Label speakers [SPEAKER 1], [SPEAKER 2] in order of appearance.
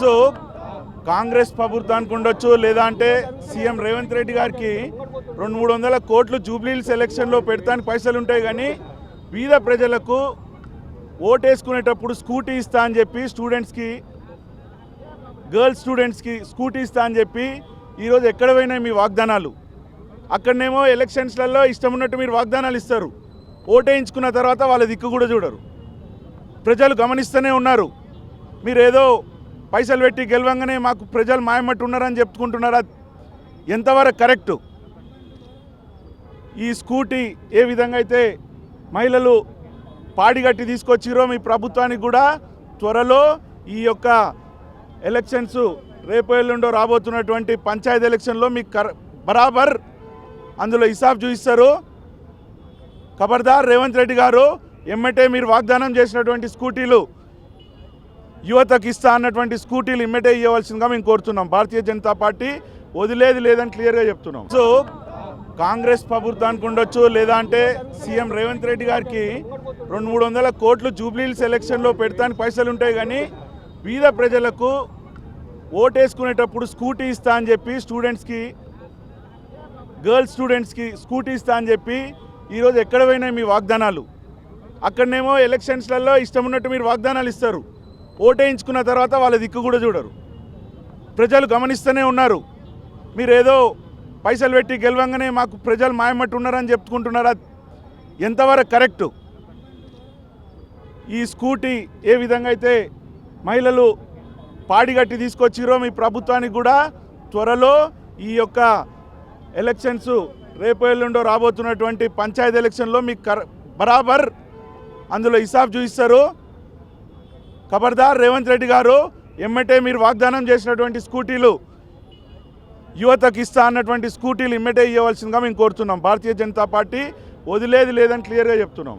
[SPEAKER 1] So Congress ప్రభుత్వానికి ఉండొచ్చు లేదా అంటే సీఎం రేవంత్ రెడ్డి గారికి రెండు మూడు వందల కోట్లు జూబ్లీ ఎలక్షన్లో పెడతానికి పైసలు ఉంటాయి కానీ బీద ప్రజలకు ఓటేసుకునేటప్పుడు స్కూటీ ఇస్తా అని చెప్పి స్టూడెంట్స్కి గర్ల్స్ స్టూడెంట్స్కి స్కూటీ ఇస్తా అని చెప్పి ఈరోజు ఎక్కడ పోయినాయి మీ వాగ్దానాలు? అక్కడనేమో ఎలక్షన్స్లలో ఇష్టం ఉన్నట్టు మీరు వాగ్దానాలు ఇస్తారు. ఓటేయించుకున్న తర్వాత వాళ్ళ దిక్కు కూడా చూడరు. ప్రజలు గమనిస్తూనే ఉన్నారు. మీరేదో పైసలు పెట్టి గెలవంగానే మాకు ప్రజలు మాయమట్టు ఉన్నారని చెప్పుకుంటున్నారా? ఎంతవరకు కరెక్టు? ఈ స్కూటీ ఏ విధంగా అయితే మహిళలు పాడిగట్టి తీసుకొచ్చిరో మీ ప్రభుత్వానికి కూడా త్వరలో ఈ యొక్క ఎలక్షన్స్ రేపు ఎల్లుండో రాబోతున్నటువంటి పంచాయతీ ఎలక్షన్లో మీకు కర బరాబర్ అందులో హిసాబ్ చూపిస్తారు. ఖబర్దార్ రేవంత్ రెడ్డి గారు ఎమ్మటే మీరు వాగ్దానం చేసినటువంటి స్కూటీలు యువతకు ఇస్తా అన్నటువంటి స్కూటీలు ఇమ్మటే ఇవ్వవలసిందిగా మేము కోరుతున్నాం. భారతీయ జనతా పార్టీ వదిలేది లేదని క్లియర్గా చెప్తున్నాం. సో కాంగ్రెస్ ప్రభుత్వానికి ఉండొచ్చు లేదా అంటే సీఎం రేవంత్ రెడ్డి గారికి రెండు మూడు వందల కోట్లు జూబ్లీహిల్స్ ఎలక్షన్లో పెడతానికి పైసలు ఉంటాయి కానీ బీద ప్రజలకు ఓటేసుకునేటప్పుడు స్కూటీ ఇస్తా అని చెప్పి స్టూడెంట్స్కి గర్ల్స్ స్టూడెంట్స్కి స్కూటీ ఇస్తా అని చెప్పి ఈరోజు ఎక్కడ పోయినాయి మీ వాగ్దానాలు? అక్కడనేమో ఎలక్షన్స్లలో ఇష్టం ఉన్నట్టు మీరు వాగ్దానాలు ఇస్తారు. ఓటేయించుకున్న తర్వాత వాళ్ళ దిక్కు కూడా చూడరు. ప్రజలు గమనిస్తూనే ఉన్నారు. మీరు ఏదో పైసలు పెట్టి గెలవంగానే మాకు ప్రజలు మాయమట్టు ఉన్నారని చెప్పుకుంటున్నారా? ఎంతవరకు కరెక్టు? ఈ స్కూటీ ఏ విధంగా అయితే మహిళలు పాడిగట్టి తీసుకొచ్చిరో మీ ప్రభుత్వానికి కూడా త్వరలో ఈ యొక్క ఎలక్షన్స్ రేపు ఎల్లుండో రాబోతున్నటువంటి పంచాయతీ ఎలక్షన్లో మీకు కర బరాబర్ అందులో హిసాబ్ చూపిస్తారు. ఖబర్దార్ రేవంత్ రెడ్డి గారు ఎమ్మటే మీరు వాగ్దానం చేసినటువంటి స్కూటీలు యువతకు ఇస్తా అన్నటువంటి స్కూటీలు ఇమ్మటే ఇవ్వవలసిందిగా మేము కోరుతున్నాం. భారతీయ జనతా పార్టీ వదిలేది లేదని క్లియర్గా చెప్తున్నాం.